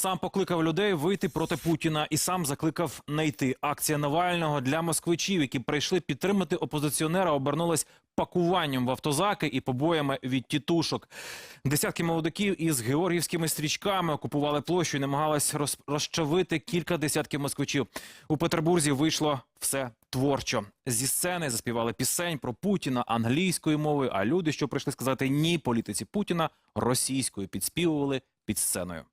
Сам покликав людей вийти проти Путіна і сам закликав не. Акція Навального для москвичів, які прийшли підтримати опозиціонера, обернулась пакуванням в автозаки і побоями від тітушок. Десятки молодиків із георгівськими стрічками окупували площу і намагались роз- розчавити кілька десятків москвичів. У Петербурзі вийшло все творчо. Зі сцени заспівали пісень про Путіна англійською мовою. А люди, що прийшли сказати ні політиці Путіна, російською підспівували під сценою.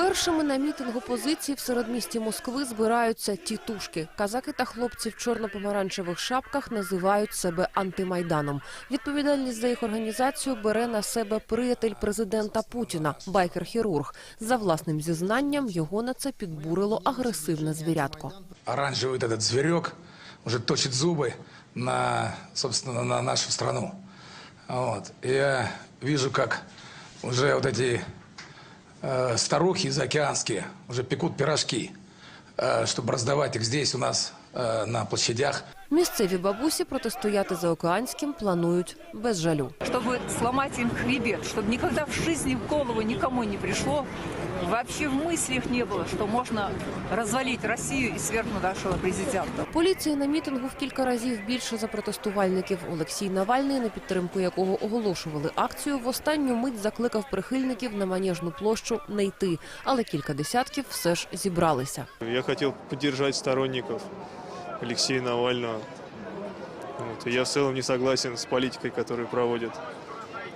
Першими на мітинг опозиції в середмісті Москви збираються тітушки. Казаки та хлопці в чорно-помаранчевих шапках називають себе антимайданом. Відповідальність за їх організацію бере на себе приятель президента Путіна, байкер-хірург. За власним зізнанням його на це підбурило агресивне звірятко. оранжевый вот этот зверек уже точит зубы на, собственно, на нашу страну. Вот. И Я вижу, как уже вот эти э, старухи заокеанские уже пекут пирожки, э, чтобы раздавать их здесь у нас э, на площадях. Місцеві бабусі протистояти за океанським планують без жалю. чтобы сломать им хребет, чтобы никогда в жизни в голову никому не пришло, вообще в мыслях не было, что можно развалить Россию и свергнуть нашего президента. Поліції на мітингу в кілька разів більше за протестувальників. Олексій Навальний, на підтримку якого оголошували акцію, в останню мить закликав прихильників на манежну площу не йти, але кілька десятків все ж зібралися. Я хотел поддержать сторонников Алексея Навального. Вот. И я в целом не согласен с политикой, которую проводит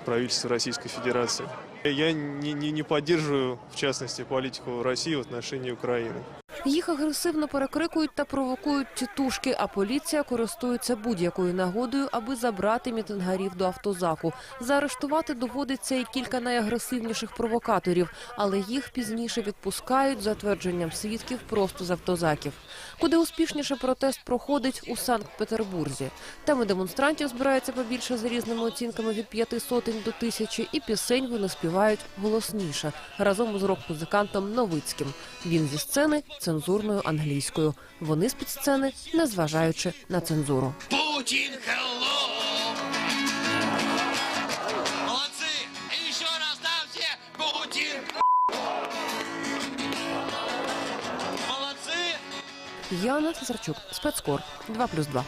правительство Российской Федерации. Я не, не, не поддерживаю, в частности, политику России в отношении Украины. Їх агресивно перекрикують та провокують тітушки, а поліція користується будь-якою нагодою, аби забрати мітингарів до автозаку. Заарештувати доводиться і кілька найагресивніших провокаторів, але їх пізніше відпускають за твердженням свідків просто з автозаків. Куди успішніше протест проходить у Санкт-Петербурзі. Теми демонстрантів збираються побільше за різними оцінками від п'яти сотень до тисячі, і пісень вони співають голосніше разом із рок-музикантом Новицьким. Він зі сцени цензурною англійською. Вони з під сцени, незважаючи на цензуру. Путін хелло! Молодці! І ще раз там все Путин! Молодцы! Яна Цесарчук, спецкор 2+,2.